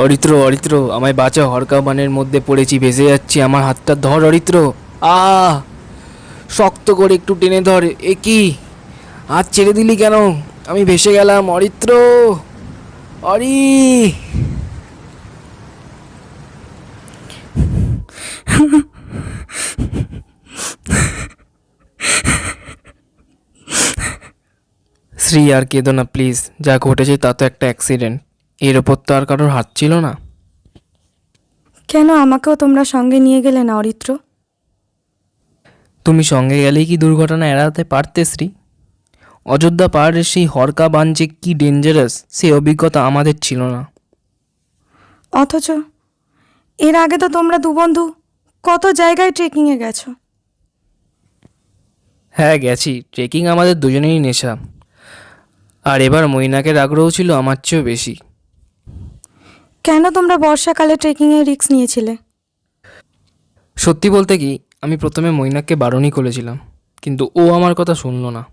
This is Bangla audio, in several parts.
অরিত্র অরিত্র, আমায় বাঁচা হরকা বানের মধ্যে পড়েছি, ভেসে যাচ্ছি, আমার হাতটা ধর অরিত্র। আ শক্ত করে একটু টেনে ধর, এ কি? হাত ছেড়ে দিলি কেন? আমি ভেসে গেলাম, অরিত্র! অরি! শ্রী আর কেঁদো না, প্লিজ। যা ঘটেছে তা তো একটা অ্যাক্সিডেন্ট। এর ওপর তো আর কারোর হাত ছিল না। কেন আমাকেও তোমরা সঙ্গে নিয়ে গেলে না অরিত্র? তুমি সঙ্গে গেলেই কি দুর্ঘটনা এড়াতে পারতে শ্রী অযোধ্যা পাহাড়ের সেই হরকা বান যে কি ডেঞ্জারাস সেই অভিজ্ঞতা আমাদের ছিল না। অথচ এর আগে তো তোমরা দু বন্ধু কত জায়গায় ট্রেকিংয়ে গেছো? হ্যাঁ গেছি। ট্রেকিং আমাদের দুজনেরই নেশা। আর এবার মৈনাকের আগ্রহ ছিল আমার চেয়েও বেশি। কেন তোমরা বর্ষাকালে ট্রেকিংয়ে রিস্ক নিয়েছিলে? সত্যি বলতে কি আমি প্রথমে মৈনাককে বারণই করেছিলাম কিন্তু ও আমার কথা শুনলো না।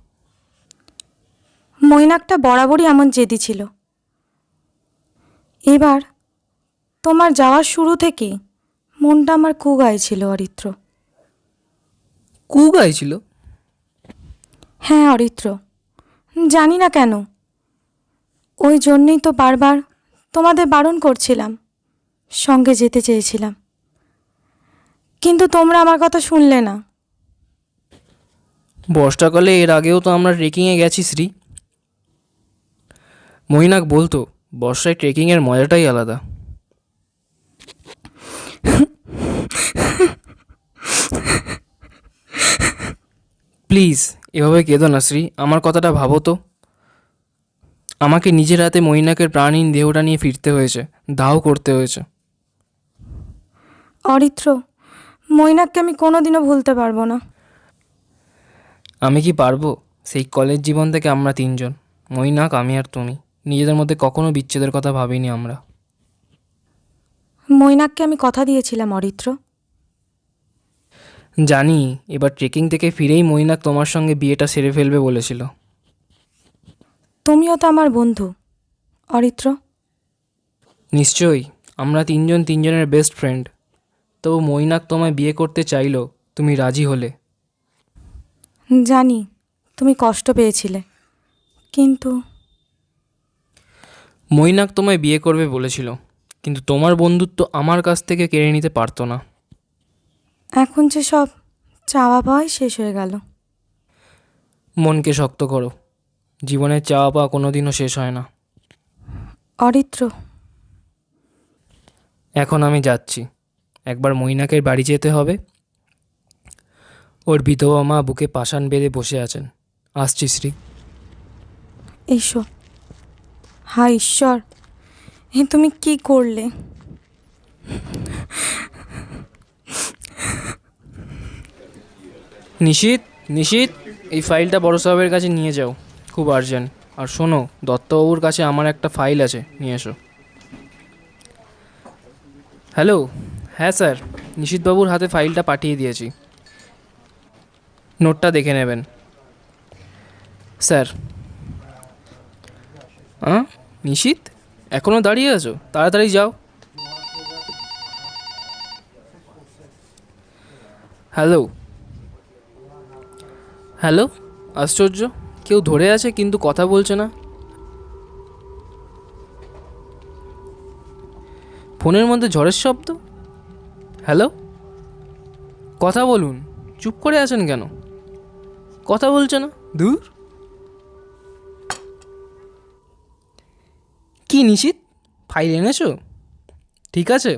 মৈনাকটা বরাবরই এমন জেদি ছিল। এবার তোমার যাওয়ার শুরু থেকেই মনটা আমার কুগায় ছিল অরিত্র। কু গাইছিল হ্যাঁ অরিত্র। জানি না কেন। ওই জন্যই তো বারবার তোমাদের বারণ করছিলাম, সঙ্গে যেতে চেয়েছিলাম। কিন্তু তোমরা আমার কথা শুনলে না। বর্ষাকালে এর আগেও তো আমরা ট্রেকিংয়ে গেছি শ্রী। মহিনাক বলতো, বর্ষায় ট্রেকিংয়ের মজাটাই আলাদা। প্লিজ, এভাবে কেঁদো না শ্রী, আমার কথাটা ভাবো তো। আমাকে নিজের হাতে মৈনাকের প্রাণহীন দেহটা নিয়ে ফিরতে হয়েছে দাও করতে হয়েছে। অরিত্র মৈনাককে আমি কোনোদিনও ভুলতে পারব না। আমি কি পারব? সেই কলেজ জীবন থেকে আমরা তিনজন মৈনাক আমি আর তুমি। নিজেদের মধ্যে কখনো বিচ্ছেদের কথা ভাবিনি আমরা। মৈনাককে আমি কথা দিয়েছিলাম অরিত্র। জানি এবার ট্রেকিং থেকে ফিরেই মৈনাক তোমার সঙ্গে বিয়েটা সেরে ফেলবে বলেছিল। তুমিও তো আমার বন্ধু অরিত্র। নিশ্চয়ই আমরা তিনজন তিনজনের বেস্ট ফ্রেন্ড তবু মৈনাক তোমায় বিয়ে করতে চাইলো তুমি রাজি হলে। জানি তুমি কষ্ট পেয়েছিলে কিন্তু মৈনাক তোমায় বিয়ে করবে বলেছিল কিন্তু তোমার বন্ধুত্ব আমার কাছ থেকে কেড়ে নিতে পারতো না। এখন যে সব চাওয়া পাওয়াই শেষ হয়ে গেল। মনকে শক্ত করো। জীবনের চাওয়া পাওয়া কোনো দিনও শেষ হয় না। অরিত্র। এখন আমি যাচ্ছি। একবার মৈনাকের বাড়ি যেতে হবে। ওর বিধবা মা বুকে পাষাণ বেঁধে বসে আছেন। আসছি শ্রী। এসো। হায় ঈশ্বর এ তুমি কি করলে? নিশীত নিশীত এই ফাইলটা বড় সাহেবের কাছে নিয়ে যাও। খুব আর্জেন্ট আর শোনো, দত্তবাবুর কাছে আমার একটা ফাইল আছে, নিয়ে এসো। হ্যালো হ্যাঁ স্যার নিশিতবাবুর হাতে ফাইলটা পাঠিয়ে দিয়েছি। নোটটা দেখে নেবেন। স্যার হ্যাঁ নিশিত? এখনও দাঁড়িয়ে আছো? তাড়াতাড়ি যাও। হ্যালো হ্যালো আশ্চর্য। কেউ ধরে আছে কিন্তু কথা বলছে না। ফোনের মধ্যে ঝড়ের শব্দ? হ্যালো? কথা বলুন, চুপ করে আছেন কেন? কথা বলছে না, দূর? কি নিশিত? ফাইল এনেছো? ঠিক আছে,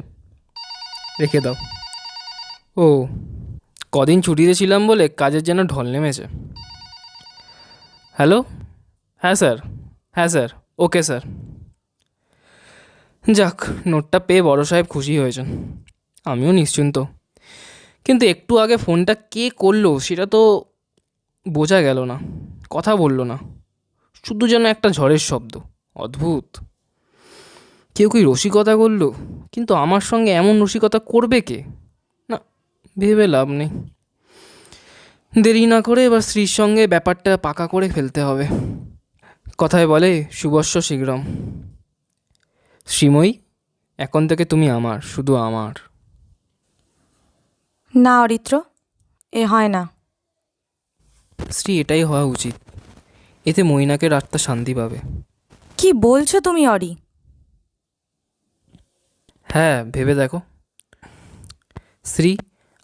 রেখে দাও। ও, কদিন ছুটিতে ছিলাম বলে কাজের যেন ঢল নেমেছে। হ্যালো? হ্যাঁ স্যার। হ্যাঁ স্যার। Okay sir. যাক, নোটটা পেয়ে বড় সাহেব খুশি হয়েছেন। আমিও নিশ্চিন্ত। কিন্তু একটু আগে ফোনটা কে করল সেটা তো বোঝা গেল না, কথা বলল না। শুধু যেন একটা ঝড়ের শব্দ। অদ্ভুত। কেউ কি রসিকতা করল? কিন্তু আমার সঙ্গে এমন রসিকতা করবে কে? না, ভেবে লাভ নেই। দেরি না করে এবার স্ত্রীর সঙ্গে ব্যাপারটা পাকা করে ফেলতে হবে। কথায় বলে শুভস্য শীঘ্রম। শ্রীময়ী এখন থেকে তুমি আমার শুধু আমার। না অরিত্র এ হয় না। শ্রী এটাই হওয়া উচিত। এতে মৈনাকের রাতটা শান্তি পাবে। কি বলছো তুমি অরি? হ্যাঁ ভেবে দেখো। শ্রী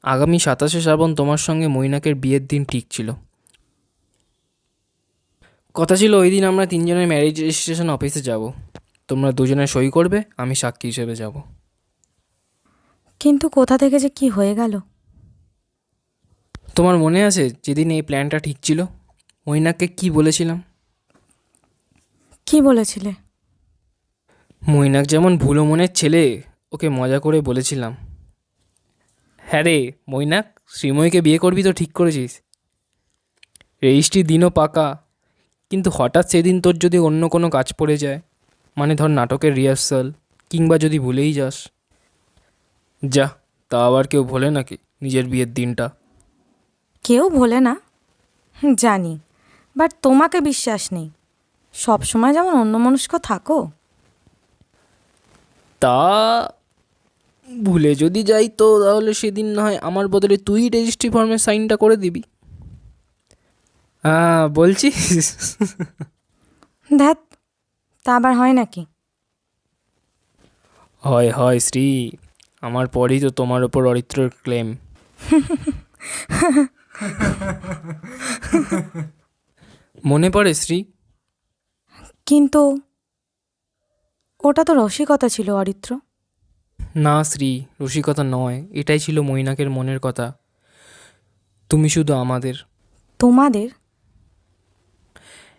আগামী সাতাশে শ্রাবণ তোমার সঙ্গে মৈনাকের বিয়ের দিন ঠিক ছিল। কথা ছিল ওই দিন আমরা তিনজনের ম্যারেজ রেজিস্ট্রেশন অফিসে যাব। তোমরা দুজনে সই করবে আমি সাক্ষী হিসেবে যাব। কিন্তু কোথা থেকে যে কি হয়ে গেল? তোমার মনে আছে যেদিন এই প্ল্যানটা ঠিক ছিল? মৈনাককে কি বলেছিলাম? কি বলেছিলে? মৈনাক যেমন ভুলো মনের ছেলে ওকে মজা করে বলেছিলাম। হ্যাঁ রে মৈনাক শ্রীময়ীকে বিয়ে করবি তো ঠিক করেছিস। রেজিস্ট্রি দিনও পাকা কিন্তু হঠাৎ সেদিন তোর যদি অন্য কোনো কাজ পড়ে যায় মানে ধর নাটকের রিহার্সাল কিংবা যদি ভুলেই যাস। যা তা আবার কেউ ভোলে নাকি নিজের বিয়ের দিনটা? কেউ ভোলে না? জানি বাট তোমাকে বিশ্বাস নেই। সব সময় যেমন অন্যমনস্ক থাকো। তা ভুলে যদি যাই তো তাহলে সেদিন না হয় আমার বদলে তুই রেজিস্ট্রি ফর্মে সাইনটা করে দিবি। হ্যাঁ বলছিস ধ্যাত তা আবার হয় নাকি? হয় হয় শ্রী। আমার পরেই তো তোমার ওপর অরিত্রর ক্লেম মনে পড়ে শ্রী? কিন্তু ওটা তো রসিকতা ছিল অরিত্র। না শ্রী রসিকতা নয় এটাই ছিল মৈনাকের মনের কথা। তুমি শুধু আমাদের। তোমাদের?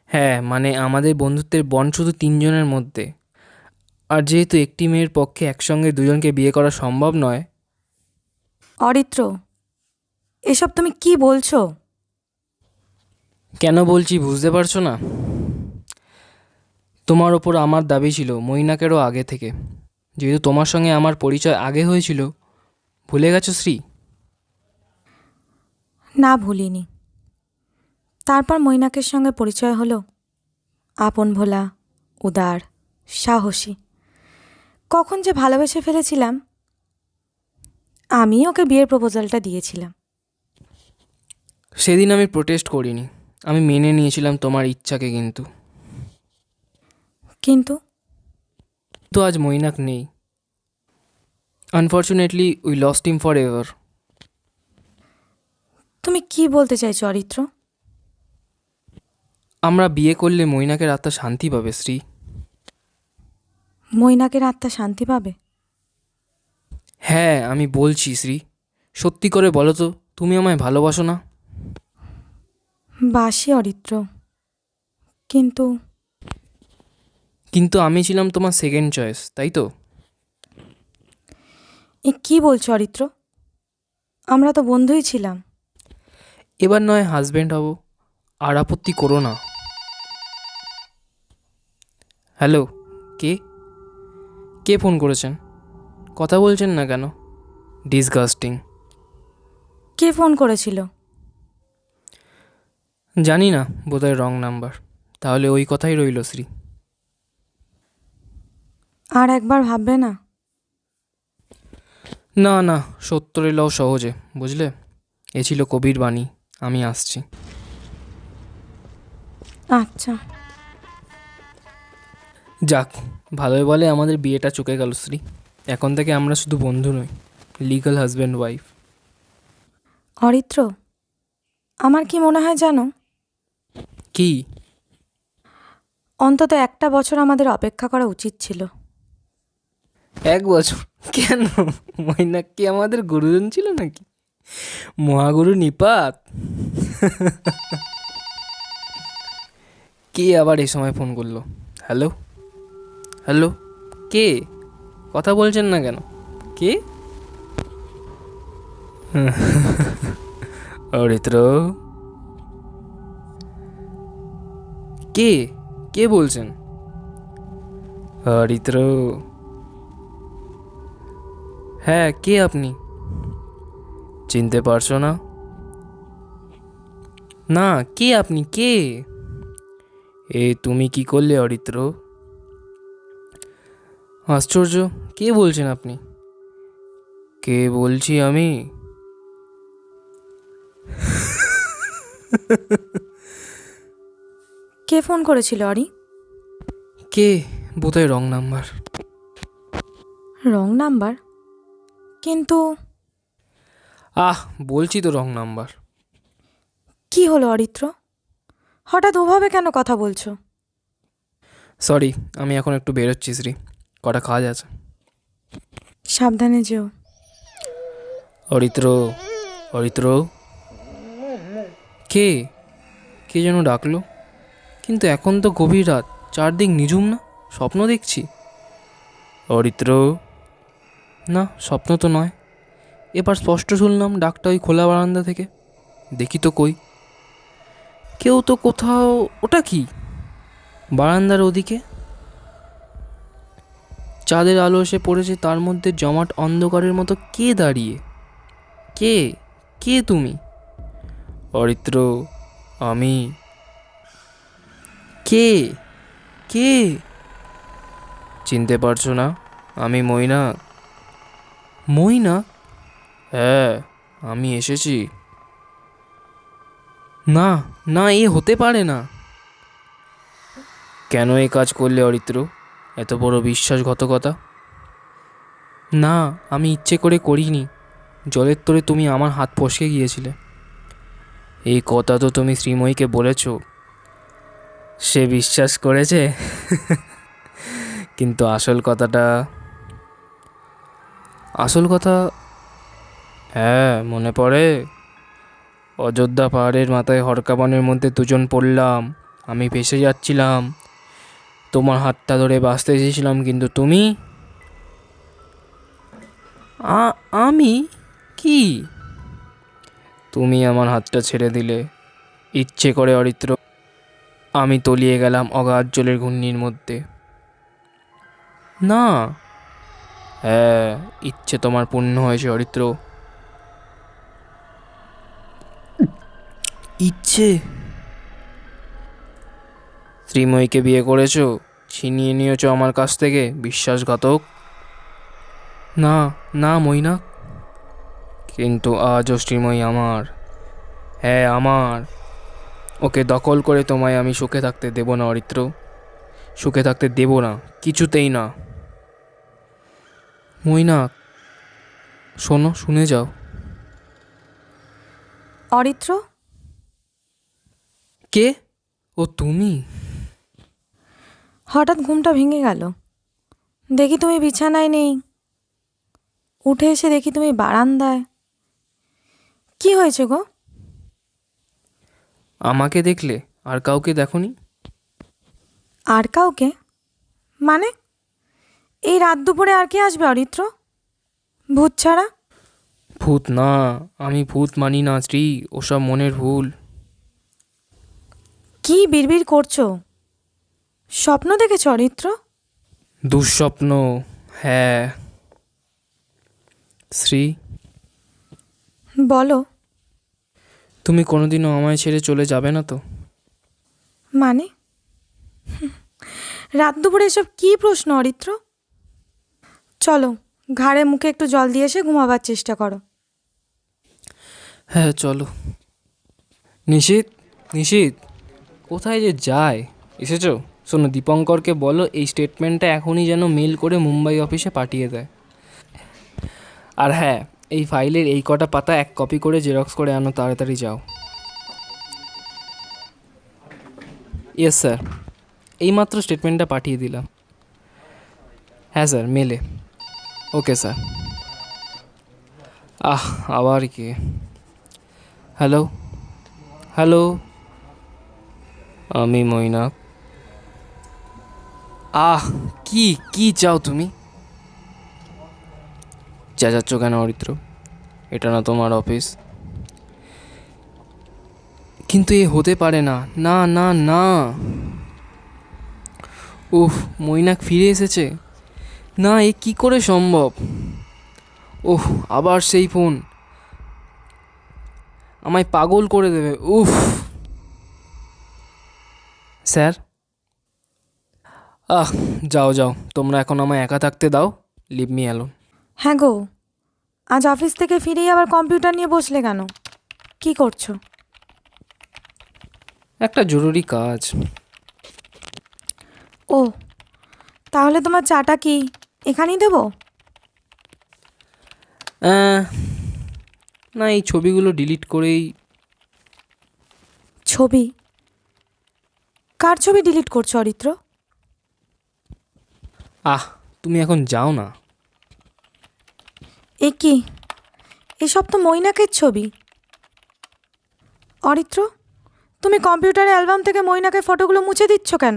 হ্যাঁ মানে আমাদের বন্ধুত্বের বন শুধু তিনজনের মধ্যে। আর যেহেতু একটি মেয়ের পক্ষে একসঙ্গে দুজনকে বিয়ে করা সম্ভব নয়। অরিত্র এসব তুমি কি বলছো? কেন বলছি বুঝতে পারছ না? তোমার ওপর আমার দাবি ছিল মৈনাকেরও আগে থেকে। যেহেতু তোমার সঙ্গে আমার পরিচয় আগে হয়েছিল ভুলে গেছো শ্রী? না ভুলিনি। তারপর মৈনাকের সঙ্গে পরিচয় হলো? আপন ভোলা উদার সাহসী। কখন যে ভালোবেসে ফেলেছিলাম আমি ওকে বিয়ের প্রপোজালটা দিয়েছিলাম। সেদিন আমি প্রোটেস্ট করিনি আমি মেনে নিয়েছিলাম তোমার ইচ্ছাকে কিন্তু। কিন্তু তো আজ মৈনাক নেই। Unfortunately we lost him for ever তুমি কি বলতে চাইছো অরিত্র? আমরা বিয়ে করলে মৈনাকের আত্মা শান্তি পাবে শ্রী। মৈনাকের আত্মা শান্তি পাবে? হ্যাঁ আমি বলছি শ্রী। সত্যি করে বলো তো তুমি আমায় ভালোবাসো না? বাসি অরিত্র। কিন্তু কিন্তু আমি ছিলাম তোমার সেকেন্ড চয়েস তাই তো? এ কি বলছো অরিত্র? আমরা তো বন্ধুই ছিলাম। এবার নয় হাজব্যান্ড হব আর আপত্তি করো না। হ্যালো কে? কে ফোন করেছেন? কথা বলছেন না কেন? ডিসগাস্টিং কে ফোন করেছিল? জানি না বোধহয় রং নাম্বার তাহলে ওই কথাই রইল শ্রী। আর একবার ভাববে না? না না সত্তর এলাও সহজে বুঝলে? এ ছিল কবির বাণী আমি আসছি। আচ্ছা। যাক ভালোই বলে আমাদের বিয়েটা চুকে গেল শ্রী। এখন থেকে আমরা শুধু বন্ধু নই লিগাল হাজব্যান্ড ওয়াইফ অরিত্র আমার কি মনে হয় জানো? কি? অন্তত একটা বছর আমাদের অপেক্ষা করা উচিত ছিল। এক বছর। কেন? মৈনাক কি আমাদের গুরুজন ছিল নাকি? মহাগুরু নিপাত? কে আবার এই সময় ফোন করল? হ্যালো? হ্যালো? কে? কথা বলছেন না কেন? কে? অরিত্র? কে? কে বলছেন? অরিত্র? হ্যাঁ কে আপনি? চিনতে পারছ না? না কে আপনি? কে? এ তুমি কি করলে অরিত্র? আশ্চর্য কে বলছেন আপনি? কে বলছি আমি? কে ফোন করেছিল অরি? কে? বোধহয় রং নাম্বার। Wrong number? কিন্তু আহ বলছি তো রং নাম্বার। কি হলো অরিত্র? হঠাৎ ওভাবে কেন কথা বলছো? সরি আমি এখন একটু বেরোচ্ছি শ্রী। কটা কাজ আছে? সাবধানে যেও। অরিত্র অরিত্র। কে? কে যেন ডাকলো? কিন্তু এখন তো গভীর রাত চারদিক নিঝুম না? স্বপ্ন দেখছি। অরিত্র না, স্বপ্ন তো নয়। এবার স্পষ্ট শুনলাম ডাকটা ওই খোলা বারান্দা থেকে। দেখি তো কই। কেউ তো কোথাও, ওটা কি? বারান্দার ওদিকে। চাঁদের আলো এসে পড়েছে, তার মধ্যে জমাট অন্ধকারের মতো কে দাঁড়িয়ে? কে? কে তুমি? অরিত্র, আমি। কে? কে? চিনতে পারছ না? আমি মইনা মইনা হ্যাঁ আমি এসেছি। না না এ হতে পারে না। কেন এই কাজ করলে অরিত্র? এত বড় বিশ্বাসঘাতকতা? না আমি ইচ্ছে করে করিনি। জলের তোরে তুমি আমার হাত ফসকে গিয়েছিলে। এই কথা তো তুমি শ্রীময়ীকে বলেছ। সে বিশ্বাস করেছে? কিন্তু আসল কথাটা আসল কথা? হ্যাঁ মনে পড়ে। অযোধ্যা পাহাড়ের মাথায় হরকাবানের মধ্যে দুজন পড়লাম। আমি ভেসে যাচ্ছিলাম। তোমার হাতটা ধরে বাঁচতে এসেছিলাম, কিন্তু তুমি? আমি? কি? তুমি আমার হাতটা ছেড়ে দিলে। ইচ্ছে করে অরিত্র, আমি তলিয়ে গেলাম অগাধ জলের ঘূর্ণির মধ্যে। না হ্যাঁ ইচ্ছে তোমার পূর্ণ হয়েছে অরিত্র ইচ্ছে? শ্রীময়ীকে বিয়ে করেছ, ছিনিয়ে নিয়েছো আমার কাছ থেকে, বিশ্বাসঘাতক? না না মইনা কিন্তু আজও শ্রীময়ী আমার। হ্যাঁ আমার। ওকে দখল করে তোমায় আমি সুখে থাকতে দেব না, অরিত্র। সুখে থাকতে দেব না, কিছুতেই না। মইনা শোনো শুনে যাও। অরিত্র? কে? ও তুমি? হঠাৎ ঘুমটা ভেঙে গেল। দেখি তুমি বিছানায় নেই। উঠে এসে দেখি তুমি বারান্দায়। কি হয়েছে গো? আমাকে দেখলে আর কাউকে দেখনি? আর কাউকে? মানে এই রাত দুপুরে আর কে আসবে অরিত্র? ভূত ছাড়া? ভূত না আমি ভূত মানি না শ্রী ওসব মনের ভুল। কি বিড়বিড় করছ? স্বপ্ন দেখেছ অরিত্র? দুঃস্বপ্ন হ্যাঁ। শ্রী বলো। তুমি কোনোদিনও আমায় ছেড়ে চলে যাবে না তো? মানে? রাত দুপুরে এসব কী প্রশ্ন অরিত্র? চলো, ঘাড়ে মুখে একটু জল দিয়ে এসে ঘুমাবার চেষ্টা করো। হ্যাঁ চলো। নিশীত নিশীত, কোথায় যে যায়? এসেছ? শোনো, দীপঙ্করকে বলো, এই স্টেটমেন্টটা এখনই যেন মেল করে মুম্বাই অফিসে পাঠিয়ে দেয়। আর হ্যাঁ এই ফাইলের এই কটা পাতা এক কপি করে জেরক্স করে আনো, তাড়াতাড়ি যাও। ইয়েস স্যার এইমাত্র স্টেটমেন্টটা পাঠিয়ে দিলাম। হ্যাঁ স্যার মেলে ওকে স্যার আহ আবার কি হ্যালো হ্যালো আমি মৈনাক আহ কি কি চাও তুমি চেঁচাচ্ছ কেন অরিত্র এটা না তোমার অফিস কিন্তু এ হতে পারে না না না না উফ মৈনাক ফিরে এসেছে না এ কি করে সম্ভব? ওহ আবার সেই ফোন। আমায় পাগল করে দেবে উফ। স্যার? আহ যাও যাও তোমরা এখন আমায় একা থাকতে দাও লিভ মি অ্যালোন। হ্যাঁ গো আজ অফিস থেকে ফিরেই আবার কম্পিউটার নিয়ে বসলে কেন? কি করছ? একটা জরুরি কাজ। ও তাহলে তোমার চাটা কি? এখানেই দেবো? না এই ছবিগুলো ডিলিট করেই ছবি? কার ছবি ডিলিট করছ অরিত্র? আহ তুমি এখন যাও না। এ কি? এসব তো মৈনাকের ছবি। অরিত্র তুমি কম্পিউটারে অ্যালবাম থেকে মৈনাকের ফটোগুলো মুছে দিচ্ছ কেন?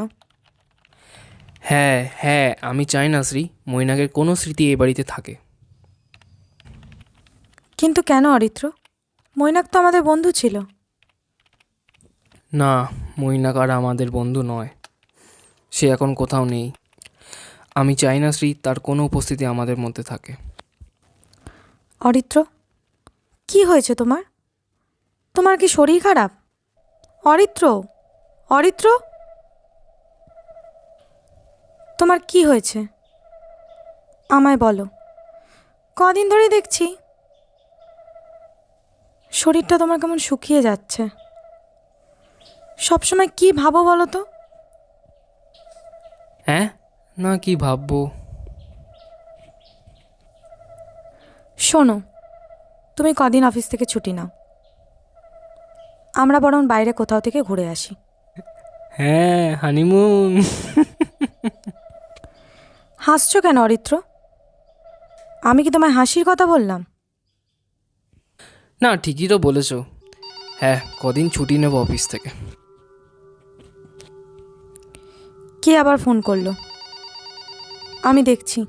হ্যাঁ হ্যাঁ আমি চাই না শ্রী মৈনাকের কোনো স্মৃতি এই বাড়িতে থাকে। কিন্তু কেন অরিত্র? মৈনাক তো আমাদের বন্ধু ছিল। না মৈনাক আর আমাদের বন্ধু নয়। সে এখন কোথাও নেই। আমি চাই না শ্রী তার কোনো উপস্থিতি আমাদের মধ্যে থাকে। অরিত্র কি হয়েছে তোমার? তোমার কি শরীর খারাপ? অরিত্র অরিত্র! তোমার কি হয়েছে? আমায় বলো। কদিন ধরে দেখছি। শরীরটা তোমার কেমন শুকিয়ে যাচ্ছে। সবসময় কি ভাবো বলো তো? হ্যাঁ? না কি ভাববো? শোনো তুমি কদিন অফিস থেকে ছুটি নাও। আমরা বরং বাইরে কোথাও থেকে ঘুরে আসি। হ্যাঁ হানিমুন। হাসছো কেন অরিত্র? আমি কি তোমায় হাসির কথা বললাম? না ঠিকই তো বলেছ। হ্যাঁ কদিন ছুটি নেব অফিস থেকে। কে আবার ফোন করল? আমি দেখছি।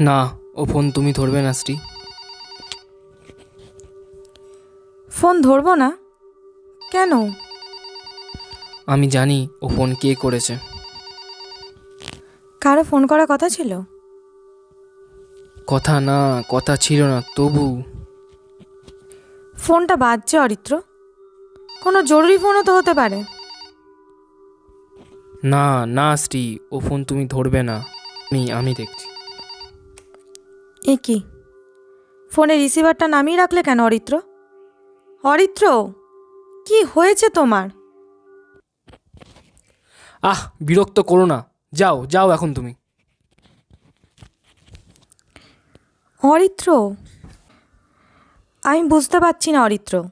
না ও ফোন তুমি ধরবে না শ্রী ফোন ধরবো না? কেন? আমি জানি ও ফোন কে করেছে। কারও ফোন করার কথা ছিল? কথা না কথা ছিল না তবু। ফোনটা বাজছে অরিত্র। কোনো জরুরি ফোনও তো হতে পারে। না না শ্রী ও ফোন তুমি ধরবে না। আমি আমি দেখছি। এ কি? ফোনে রিসিভারটা নামিয়ে রাখলে কেন অরিত্র? অরিত্র কি হয়েছে তোমার? আহ বিরক্ত করো না। যাও যাও এখন তুমি। অরিত্র আমি বুঝতে পারছি না অরিত্র।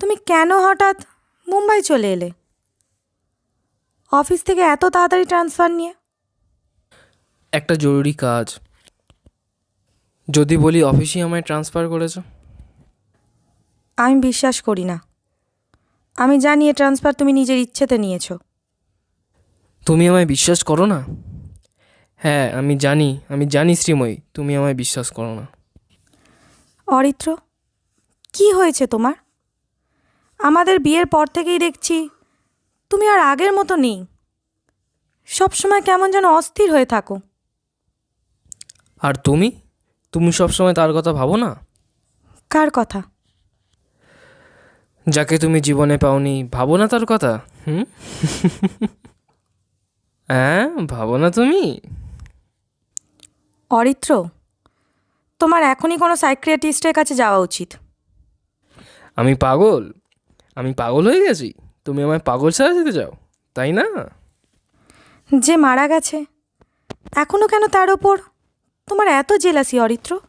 তুমি কেন হঠাৎ মুম্বাই চলে এলে? অফিস থেকে এত তাড়াতাড়ি ট্রান্সফার নিয়ে? একটা জরুরি কাজ। যদি বলি অফিসে আমায় ট্রান্সফার করেছ? আমি বিশ্বাস করি না। আমি জানি এ ট্রান্সফার তুমি নিজের ইচ্ছেতে নিয়েছো। তুমি আমায় বিশ্বাস করো না? হ্যাঁ আমি জানি আমি জানি শ্রীময়ী তুমি আমায় বিশ্বাস করো না। অরিত্র কি হয়েছে তোমার? আমাদের বিয়ের পর থেকেই দেখছি তুমি আর আগের মতো নেই। সবসময় কেমন যেন অস্থির হয়ে থাকো। আর তুমি? তুমি সবসময় তার কথা ভাবো না? কার কথা? যাকে তুমি জীবনে পাওনি ভাবো না তার কথা হুম? হ্যাঁ ভাবো না তুমি। অরিত্র তোমার এখনই কোনো সাইক্রিয়াটিস্টের কাছে যাওয়া উচিত। আমি পাগল? আমি পাগল হয়ে গেছি? তুমি আমায় পাগল ছাড়া যেতে চাও তাই না? যে মারা গেছে এখনও কেন তার ওপর? তোমার এত জেলাসি অরিত্র।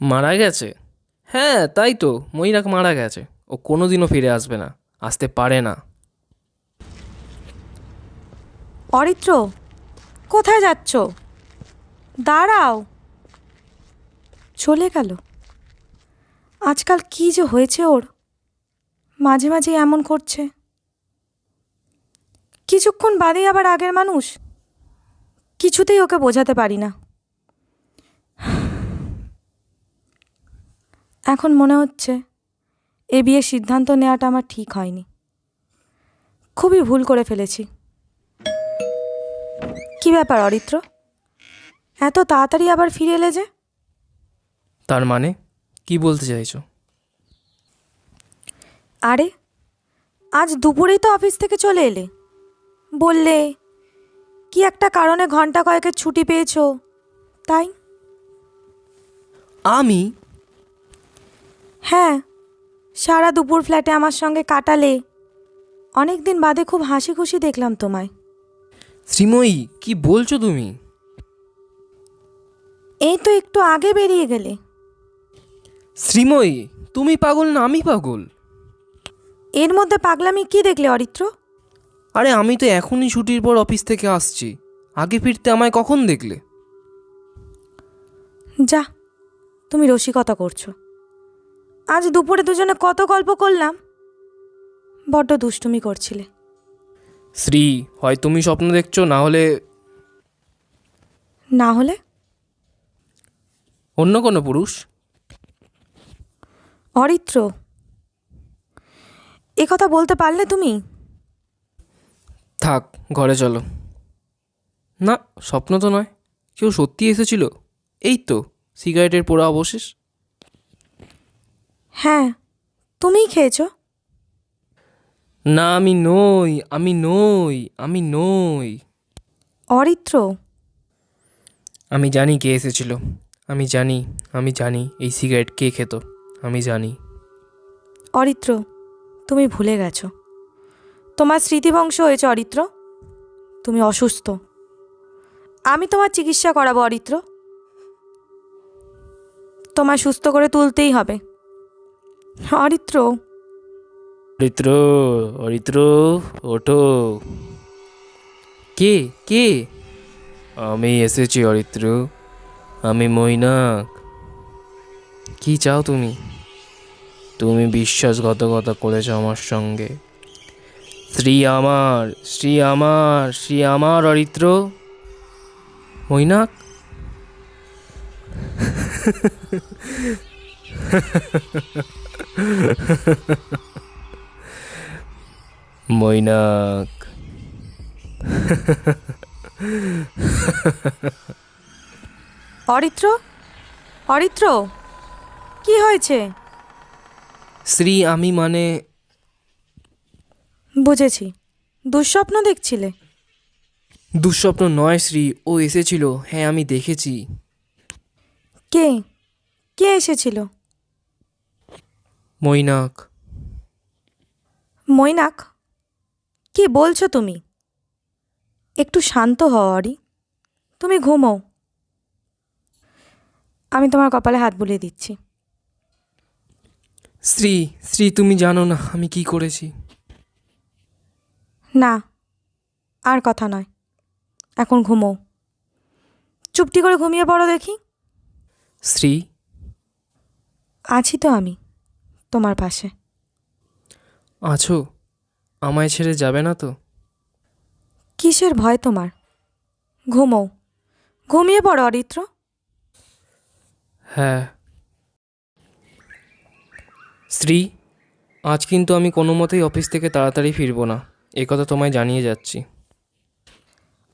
মারা গেছে? হ্যাঁ তাই তো ময়ূরাক মারা গেছে। ও কোনোদিনও ফিরে আসবে না আসতে পারে না। অরিত্র, কোথায় যাচ্ছ? দাঁড়াও। চলে গেল। আজকাল কি যে হয়েছে ওর? মাঝে মাঝে এমন করছে। কিছুক্ষণ বাদেই আবার আগের মানুষ? কিছুতেই ওকে বোঝাতে পারি না। এখন মনে হচ্ছে এ বিয়ে সিদ্ধান্ত নেওয়াটা আমার ঠিক হয়নি। খুবই ভুল করে ফেলেছি। কি ব্যাপার অরিত্র? এত তাড়াতাড়ি আবার ফিরে এলে যে? তার মানে? কি বলতে চাইছো? আরে আজ দুপুরেই তো অফিস থেকে চলে এলে। বললে কি একটা কারণে ঘণ্টা কয়েকের ছুটি পেয়েছ তাই? আমি? হ্যাঁ সারা দুপুর ফ্ল্যাটে আমার সঙ্গে কাটালে। অনেক দিন বাদে খুব হাসি খুশি দেখলাম তোমায়। শ্রীময়ী কি বলছো তুমি? এই তো একটু আগে বেরিয়ে গেলে। শ্রীময়ী তুমি পাগল না আমি পাগল? এর মধ্যে পাগলামি কি দেখলে অরিত্র? আরে আমি তো এখনই ছুটির পর অফিস থেকে আসছি। আগে ফিরতে আমায় কখন দেখলে? যা তুমি রসিকতা করছ। আজ দুপুরে দুজনে কত গল্প করলাম। বড্ড দুষ্টুমি করছিলে। শ্রী হয় তুমি স্বপ্ন দেখছ না হলে না হলে? অন্য কোনো পুরুষ? অরিত্র। এ কথা বলতে পারলে তুমি? থাক ঘরে চলো। না স্বপ্ন তো নয় কেউ সত্যি এসেছিল? এই তো সিগারেটের পোড়া অবশেষ। হ্যাঁ তুমিই খেয়েছো? না আমি নই আমি নই আমি নই। অরিত্র। আমি জানি কে এসেছিল। আমি জানি আমি জানি এই সিগারেট কে খেত আমি জানি। অরিত্র তুমি ভুলে গেছো। তোমার স্মৃতিভংশ হয়েছে অরিত্র। তুমি অসুস্থ। আমি তোমার চিকিৎসা করাবো অরিত্র। তোমায় সুস্থ করে তুলতেই হবে। অরিত্র। অরিত্র অরিত্র, ওঠো। কে কে? আমি এসেছি অরিত্র, আমি মৈনাক। কি চাও তুমি? তুমি বিশ্বাসঘাতকতা করেছ আমার সঙ্গে। শ্রী আমার শ্রী আমার শ্রী আমার অরিত্র। মৈনাক? মৈনাক। অরিত্র? অরিত্র? কি হয়েছে? শ্রী আমি মানে বুঝেছি। দুঃস্বপ্ন দেখছিলে? দুঃস্বপ্ন নয় শ্রী ও এসেছিল। হ্যাঁ আমি দেখেছি। কে? কে এসেছিল? মৈনাক। মৈনাক? কি বলছো তুমি? একটু শান্ত হও অরি। তুমি ঘুমো। আমি তোমার কপালে হাত বুলিয়ে দিচ্ছি। শ্রী শ্রী তুমি জানো না আমি কি করেছি। না আর কথা নয়। এখন ঘুমো। চুপটি করে ঘুমিয়ে পড়ো দেখি। শ্রী আছি তো আমি তোমার পাশে। আছো? আমায় ছেড়ে যাবে না তো? কিসের ভয় তোমার? ঘুমো। ঘুমিয়ে পড়ো অরিত্র। হ্যাঁ। শ্রী আজ কিন্তু আমি কোনো মতেই অফিস থেকে তাড়াতাড়ি ফিরবো না। এ কথা তোমায় জানিয়ে যাচ্ছি।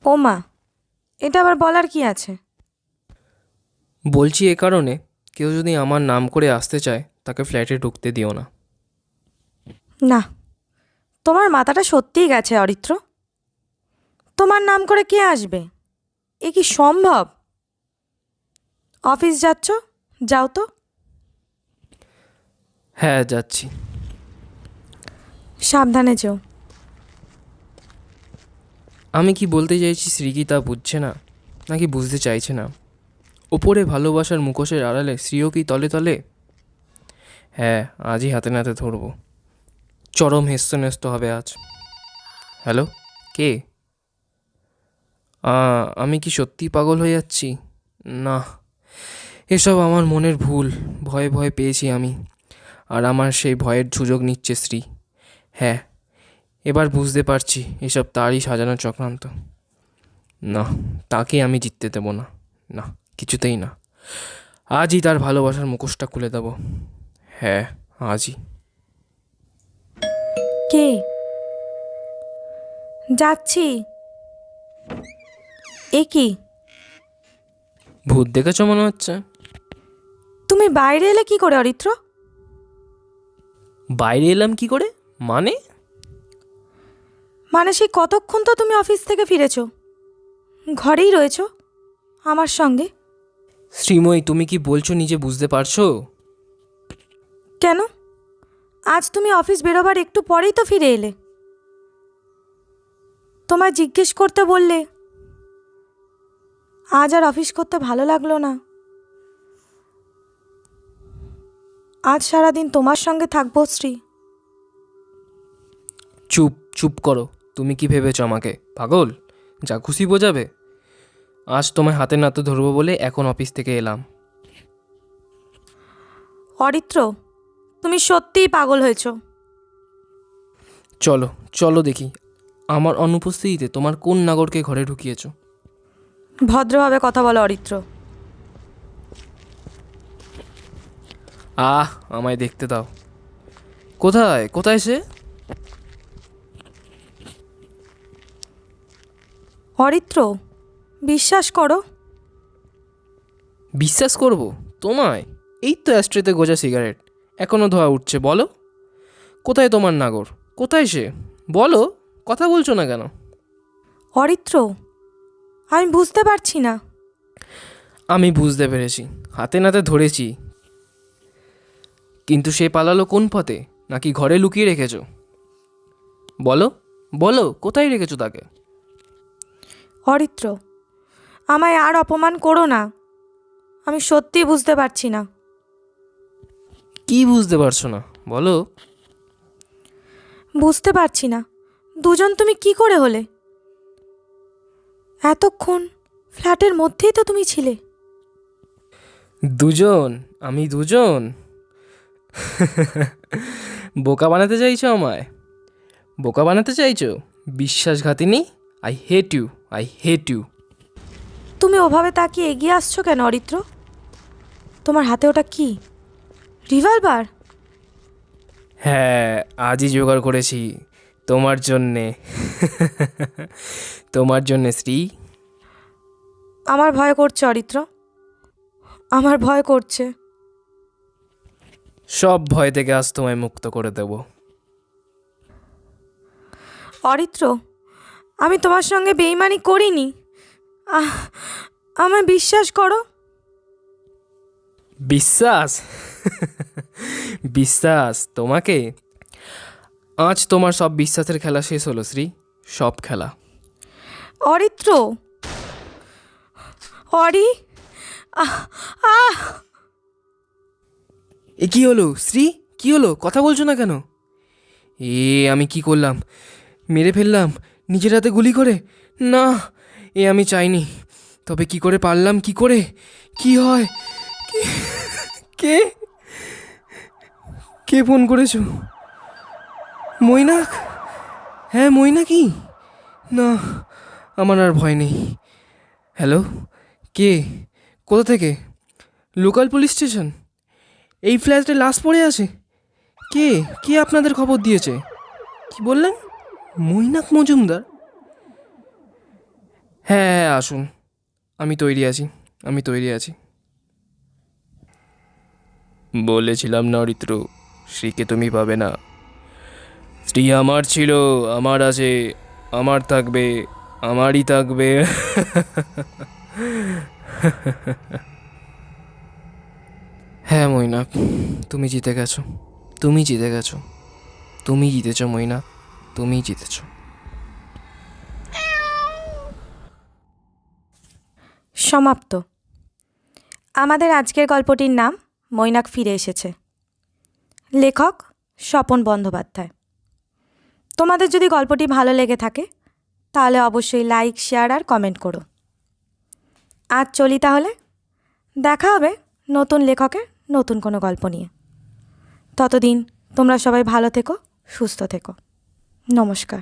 ও মা এটা আবার বলার কি আছে? বলছি এ কারণে কেউ যদি আমার নাম করে আসতে চায় তাকে ফ্ল্যাটে ঢুকতে দিও না। না। তোমার মাথাটা সত্যিই গেছে অরিত্র? তোমার নাম করে কে আসবে? এ কি সম্ভব? অফিস যাচ্ছ? যাও তো। হ্যাঁ যাচ্ছি। সাবধানে যেও। আমি কি বলতে চাইছি শ্রী কি তা বুঝছে না নাকি বুঝতে চাইছে না? ওপরে ভালোবাসার মুখোশের আড়ালে শ্রীও কি তলে তলে? হ্যাঁ আজই হাতে নাতে ধরবো। চরম হেস্ত নেস্ত হবে আজ। হ্যালো? কে? আমি কি সত্যি পাগল হয়ে যাচ্ছি? না। এসব আমার মনের ভুল। ভয়ে ভয়ে পেয়েছি আমি। আর আমার সেই ভয়ের সুযোগ নিচ্ছে শ্রী হ্যাঁ এবার বুঝতে পারছি এসব তারই সাজানো চক্রান্ত। না, তাকে আমি জিততে দেবো না। না, কিছুতেই না। আজই তার ভালোবাসার মুখোশটা খুলে দেবো। হ্যাঁ আজই। কে? যাচ্ছি। এ কি? ভূত দেখেছ মনে হচ্ছে? তুমি বাইরে এলে কি করে অরিত্র? বাইরে এলাম কি করে? মানে? মানে সেই কতক্ষণ তো তুমি অফিস থেকে ফিরেছো? ঘরেই রয়েছো আমার সঙ্গে? শ্রীময়ী তুমি কি বলছো নিজে বুঝতে পারছ? কেন? আজ তুমি অফিস বেরোবার একটু পরেই তো ফিরে এলে। তোমায় জিজ্ঞেস করতে বললে আজ আর অফিস করতে ভালো লাগল না। আজ সারাদিন তোমার সঙ্গে থাকব শ্রী। চুপ চুপ করো। তুমি কি ভেবেছো আমাকে? পাগল? যা খুশি বোঝাবে। আজ তোমায় হাতে নাতে ধরবো বলে এখন অফিস থেকে এলাম। অরিত্র তুমি সত্যিই পাগল হয়েছো। চলো চলো দেখি। আমার অনুপস্থিতিতে তোমার কোন নাগরকে ঘরে ঢুকিয়েছ? ভদ্রভাবে কথা বলো অরিত্র। আহ আমায় দেখতে দাও। কোথায়? কোথায় সে? অরিত্র বিশ্বাস করো। বিশ্বাস করব? তোমায়? এই তো অ্যাস্ট্রেতে গোজা সিগারেট। এখনও ধোয়া উঠছে বলো। কোথায় তোমার নাগর? কোথায় সে? বলো কথা বলছো না কেন? অরিত্র আমি বুঝতে পারছি না। আমি বুঝতে পেরেছি হাতে নাতে ধরেছি। কিন্তু সে পালালো কোন পথে? নাকি ঘরে লুকিয়ে রেখেছো? বলো বলো কোথায় রেখেছো তাকে? অরিত্র আমায় আর অপমান করো না। আমি সত্যি বুঝতে পারছি না। কি বুঝতে পারছ না? বলো। বুঝতে পারছি না। দুজন তুমি কি করে হলে? এতক্ষণ ফ্ল্যাটের মধ্যেই তো তুমি ছিলে। দুজন? আমি দুজন? বোকা বানাতে চাইছো আমায়? বোকা বানাতে চাইছো? বিশ্বাসঘাতিনী I hate you I hate you তুমি ওভাবে তাকিয়ে এগিয়ে আসছো কেন অরিত্র? তোমার হাতে ওটা কি? রিভলভার? হ্যাঁ আজই জোগাড় করেছি। তোমার জন্যে। তোমার জন্যে স্ত্রী আমার ভয় করছে অরিত্র। আমার ভয় করছে। সব ভয় থেকে আজ তোমায় মুক্ত করে দেব। অরিত্র আমি তোমার সঙ্গে বেইমানি করিনি। আহ, আমায় বিশ্বাস করো। বিশ্বাস? বিশ্বাস তোমাকে? আজ তোমার সব বিশ্বাসের খেলা শেষ হলো শ্রী। সব খেলা। অরিত্র! অরি! আহ এ কি হলো শ্রী? কি হলো? কথা বলছো না কেন? এ আমি কি করলাম? মেরে ফেললাম? নিজের হাতে গুলি করে? না এ আমি চাইনি। তবে কি করে পারলাম? কি করে? কি হয়? কি- কে ফোন করেছ? মৈনাক? হ্যাঁ মৈনাকি না, আমার আর ভয় নেই। হ্যালো, কে? কোথা থেকে? Local police station? এই ফ্ল্যাটে লাশ পড়ে আছে? কে? কে আপনাদের খবর দিয়েছে? কি বললেন? মৈনাক মজুমদার? হ্যাঁ হ্যাঁ আসুন। আমি তৈরি আছি, আমি তৈরি আছি। বলেছিলাম না শ্রীকে তুমি পাবে না। স্ত্রী আমার ছিল, আমার আছে, আমার থাকবে, আমারই থাকবে। হ্যাঁ মৈনাক, তুমি জিতে গেছো। তুমি জিতে গেছো। তুমি জিতেছো, মৈনাক, তুমি জিতেছো। সমাপ্ত। আমাদের আজকের গল্পটির নাম মৈনাক ফিরে এসেছে। লেখক স্বপন বন্দ্যোপাধ্যায়। তোমাদের যদি গল্পটি ভালো লেগে থাকে, তাহলে অবশ্যই লাইক শেয়ার আর কমেন্ট করো। আজ চলি তাহলে। দেখা হবে নতুন লেখকের নতুন কোনো গল্প নিয়ে। ততদিন তোমরা সবাই ভালো থেকো, সুস্থ থেকো। নমস্কার।